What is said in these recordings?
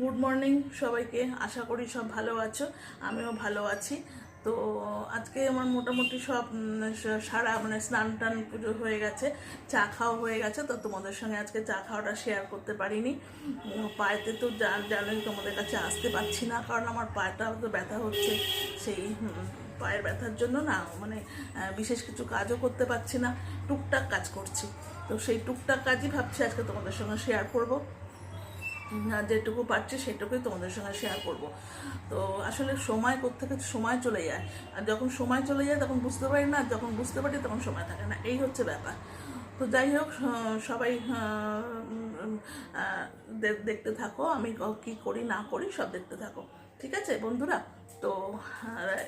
Good morning সবাইকে। আশা করি সব ভালো আছো। আমিও ভালো আছি। তো আজকে আমার মোটামুটি সব সারা মানে স্নান টান পুজো হয়ে গেছে, চা খাওয়া হয়ে গেছে। তো তোমাদের সঙ্গে আজকে চা খাওয়াটা শেয়ার করতে পারিনি। পায়েতে তো জানোই তোমাদের কাছে আসতে পারছি না, কারণ আমার পায়েটা তো ব্যথা হচ্ছে। সেই পায়ের ব্যথার জন্য না মানে বিশেষ কিছু কাজও করতে পারছি না, টুকটাক কাজ করছি। তো সেই টুকটাক কাজই ভাবছি আজকে তোমাদের সঙ্গে শেয়ার করব। যেটুকু পারছি সেটুকুই তোমাদের সঙ্গে শেয়ার করব। তো আসলে সময় কোথেকে সময় চলে যায়। আর যখন সময় চলে যায়, তখন বুঝতে পারি না যখন বুঝতে পারি, তখন সময় থাকে না। এই হচ্ছে ব্যাপার। তো যাই হোক সবাই দেখতে থাকো। আমি কি করি, না করি, সব দেখতে থাকো। ঠিক আছে বন্ধুরা? তো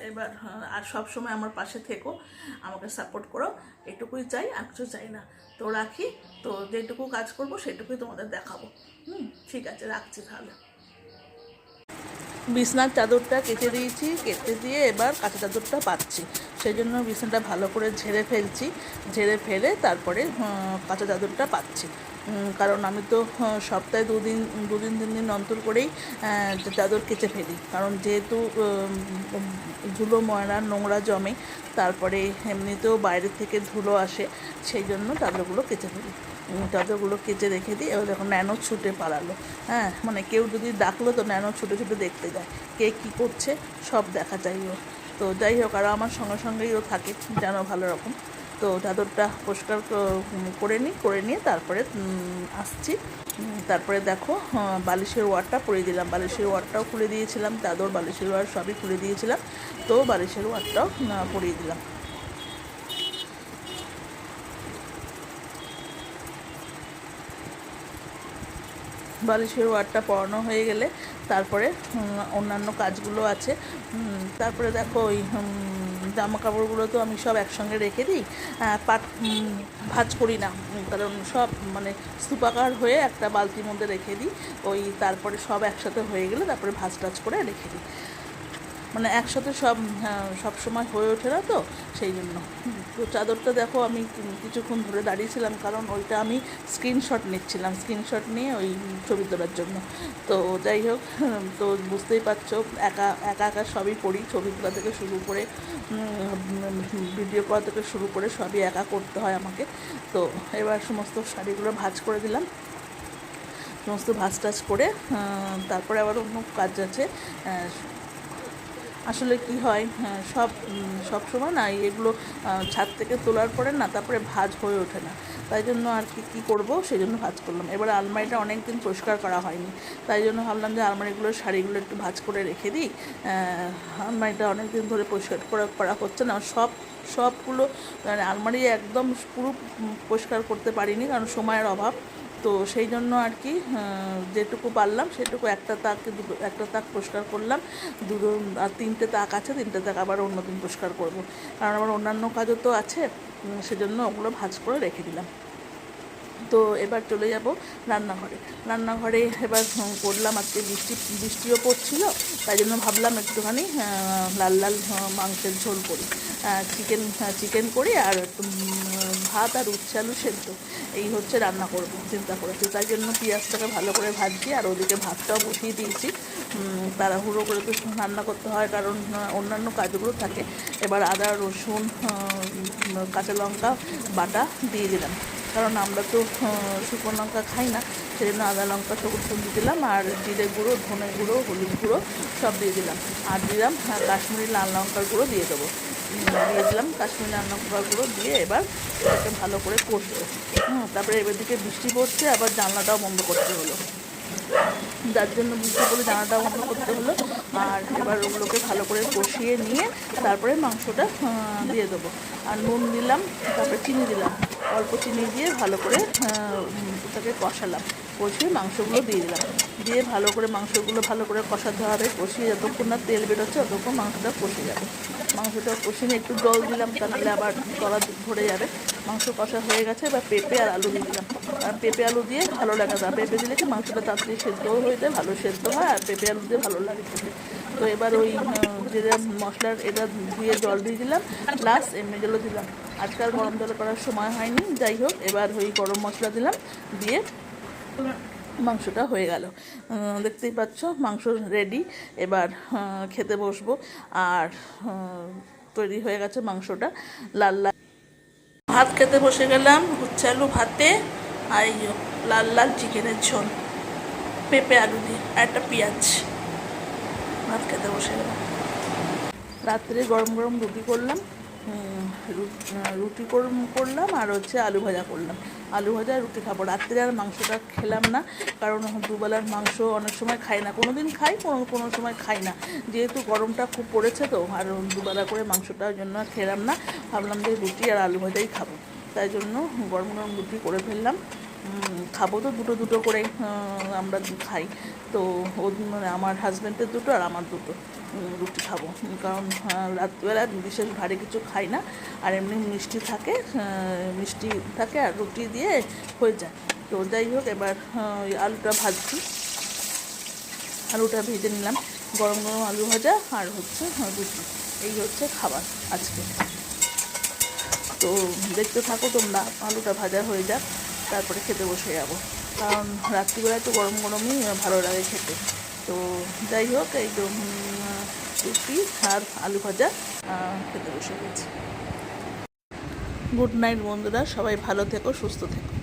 এবার, আর সব সময় আমার পাশে থেকো, আমাকে সাপোর্ট করো, এটুকুই চাই, আর কিছু চাই না। তো রাখি, তো যেটুকু কাজ করব, সেটুকুই তোমাদের দেখাবো। হুম, ঠিক আছে, রাখছি তাহলে। বিছনার চাদরটা কেটে দিয়েছি, কেটে দিয়ে এবার কাঁচা চাদরটা পাচ্ছি। সেই জন্য বিছনাটা ভালো করে ঝেড়ে ফেলছি, ঝেড়ে ফেলে তারপরে কাঁচা চাদরটা পাচ্ছি। কারণ আমি তো সপ্তাহে দুদিন দুদিন, তিন দিন অন্তর করেই চাদর কেচে ফেলি। কারণ যেহেতু ধুলো, ময়লা, নোংরা জমে, তারপরে এমনিতেও বাইরে থেকে ধুলো আসে, সেই জন্য চাদরগুলো কেচে ফেলি। চাদরগুলো কেচে রেখে দিই এবার দেখো ন্যানো ছুটে পালালো। হ্যাঁ মানে কেউ যদি ডাকলো তো ন্যানো ছুটে ছুটে দেখতে যায়, কে কী করছে, সব দেখা যায় ও তো যাই হোক, আর আমার সঙ্গে সঙ্গেই ও থাকে, যেন ভালো রকম। তো চাদরটা পরিষ্কার করে নিই, করে নিয়ে তারপরে আসছি। তারপরে দেখো বালিশের ওয়ারটা পরিয়ে দিলাম। বালিশের ওয়ারটাও খুলে দিয়েছিলাম, চাদর, বালিশের ওয়ার সবই খুলে দিয়েছিলাম। তো বালিশের ওয়ারটাও পরিয়ে দিলাম। বালিশের ওয়ারটা পরানো হয়ে গেলে তারপরে অন্যান্য কাজগুলো আছে। তারপরে দেখো ওই জামা কাপড়গুলো তো আমি সব একসঙ্গে রেখে দিই পাট ভাজ ভাঁজ করি না। কারণ সব মানে স্তূপাকার হয়ে একটা বালতির মধ্যে রেখে দিই, ওই তারপরে সব একসাথে হয়ে গেলে তারপরে ভাজ টাজ করে রেখে দিই। মানে একসাথে সব সব সময় হয়ে ওঠে না তো, সেই জন্য। তো চাদরটা দেখো, আমি কিছুক্ষণ ধরে দাঁড়িয়েছিলাম, কারণ ওইটা আমি স্ক্রিনশট নিচ্ছিলাম স্ক্রিনশট নিয়ে ওই ছবি তোলার জন্য। তো যাই হোক, তো বুঝতেই পারছ, একা একা একা সবই করি ছবি তোলা থেকে শুরু করে ভিডিও করা থেকে শুরু করে সবই একা করতে হয় আমাকে। তো এবার সমস্ত শাড়িগুলো ভাঁজ করে দিলাম। সমস্ত ভাঁজ টাজ করে তারপরে আবার অন্য কাজ আছে আসলে কি হয় হ্যাঁ, সব সব সময় না এগুলো ছাদ থেকে তোলার পরে না তারপরে ভাজ হয়ে ওঠে না। তাই জন্য আর কি কী করব সেই জন্য ভাজ করলাম। এবার আলমারিটা অনেক দিন পরিষ্কার করা হয়নি। তাই জন্য ভাবলাম যে আলমারিগুলো শাড়িগুলো একটু ভাজ করে রেখে দিই। আলমারিটা অনেক দিন ধরে পরিষ্কার করা করা হচ্ছে না। সব সবগুলো মানে আলমারি একদম পুরো পরিষ্কার করতে পারিনি কারণ সময়ের অভাব। তো সেই জন্য আর কি যেটুকু পারলাম সেটুকু একটা তাক একটা তাক পরিষ্কার করলাম। দুটো, আর তিনটে তাক আছে, তিনটে তাক আবার অন্য দিন পরিষ্কার করব। কারণ আমার অন্যান্য কাজও তো আছে সেজন্য ওগুলো ভাজ করে রেখে দিলাম। তো এবার চলে যাব রান্নাঘরে। রান্নাঘরে এবার করলাম আজকে বৃষ্টি, বৃষ্টিও পড়ছিল, তাই জন্য ভাবলাম একটুখানি লাল লাল মাংসের ঝোল করি। চিকেন চিকেন করি আর একটু ভাত আর উচ্ছে আলু সেদ্ধ। এই হচ্ছে রান্না করব, চিন্তা করেছি। তাই জন্য পেঁয়াজটাকে ভালো করে ভাজছি আর ওদিকে ভাতটাও বসিয়ে দিয়েছি। তাড়াহুড়ো করে তো রান্না করতে হয় কারণ অন্যান্য কাজগুলো থাকে। এবার আদা, রসুন কাঁচা লঙ্কা, বাটা দিয়ে দিলাম। কারণ আমরা তো শুকনো লঙ্কা খাই না সেই জন্য আদা, লঙ্কা, সবুজ দিয়ে দিলাম আর জিরে গুঁড়ো, ধনে গুঁড়ো, হলুদ গুঁড়ো সব দিয়ে দিলাম। আর দিলাম কাশ্মীরি লাল লঙ্কার গুঁড়ো দিয়ে দেবো। দিয়ে দিলাম কাশ্মীরি লঙ্কার গুঁড়ো দিয়ে এবার এটাকে ভালো করে কষবো। হুম, তারপরে এবার দিকে বৃষ্টি পড়ছে, আবার জানলাটাও বন্ধ করতে হলো। যার জন্য বুঝতে করে জানাটা বন্ধ করতে হলো, আর এবার ওগুলোকে ভালো করে কষিয়ে নিয়ে তারপরে মাংসটা দিয়ে দেবো। আর নুন দিলাম, তারপরে চিনি দিলাম। অল্প চিনি দিয়ে ভালো করে ওটাকে কষালাম, কষিয়ে মাংসগুলো দিয়ে দিলাম। দিয়ে ভালো করে মাংসগুলো ভালো করে কষাতে হবে কষিয়ে যতক্ষণ না তেল বেরোচ্ছে ততক্ষণ মাংসটা কষে যাবে। মাংসটা কষিয়ে একটু জল দিলাম তা নাহলে আবার তলা ধরে যাবে। মাংস কষা হয়ে গেছে, এবার পেঁপে আর আলু দিয়ে দিলাম। আর পেঁপে আলু দিয়ে ভালো লাগে না। পেঁপে দিলে কি মাংসটা তাড়াতাড়ি সেদ্ধও হয়ে যায়, ভালো সেদ্ধ হয়, আর পেঁপে আলু দিয়ে ভালো লাগে তো এবার ওই যেটা মশলার এটা ধুয়ে জল দিয়ে দিলাম প্লাস এমনি জলও দিলাম। আজকাল গরম জল করার সময় হয়নি, যাই হোক, এবার ওই গরম মশলা দিলাম, দিয়ে মাংসটা হয়ে গেল। দেখতেই পাচ্ছ, মাংস রেডি এবার খেতে বসবো। আর তৈরি হয়ে গেছে মাংসটা। লাল লাল ভাত খেতে বসে গেলাম, উচ্ছে আলু ভাতে। আর লাল লাল চিকেনের ঝোল। পেঁপে আলু দিয়ে আর একটা পেঁয়াজ। ভাত খেতে বসে গেলাম। রাত্রে গরম গরম রুটি করলাম। রুটি করম- করলাম আর হচ্ছে আলু ভাজা করলাম। আলু ভাজা রুটি খাব। রাত্রে আর মাংসটা খেলাম না, কারণ দুবেলার মাংস অনেক সময় খাই না। কোনো দিন খাই, কোনো কোনো সময় খাই না। যেহেতু গরমটা খুব পড়েছে তো, আর দুবেলা করে মাংসটার জন্য খেলাম না। ভাবলাম যে রুটি আর আলু ভাজাই খাব। তাই জন্য গরম গরম রুটি করে ফেললাম। খাব তো দুটো দুটো করে আমরা খাই। তো ও মানে আমার হাজব্যান্ডের দুটো আর আমার দুটো রুটি খাব। কারণ আহ, রাত্রিবেলা বিশেষ ভারী কিছু খাই না। আর এমনি মিষ্টি থাকে মিষ্টি থাকে আর রুটি দিয়ে হয়ে যায়। তো যাই হোক এবার ওই আলুটা ভাজছি। আলুটা ভেজে নিলাম। গরম গরম আলু ভাজা আর হচ্ছে রুটি। এই হচ্ছে খাবার আজকে। তো দেখতে থাকো তোমরা আলুটা ভাজা হয়ে যাক। তারপরে খেতে বসে যাব। কারণ রাত্রিবেলায় তো গরম গরমই ভালো লাগে খেতে। তো যাই হোক, এই তো রুটি, আর আলু ভাজা খেতে বসে গেছি। গুড নাইট বন্ধুরা, সবাই ভালো থেকো, সুস্থ থেকো।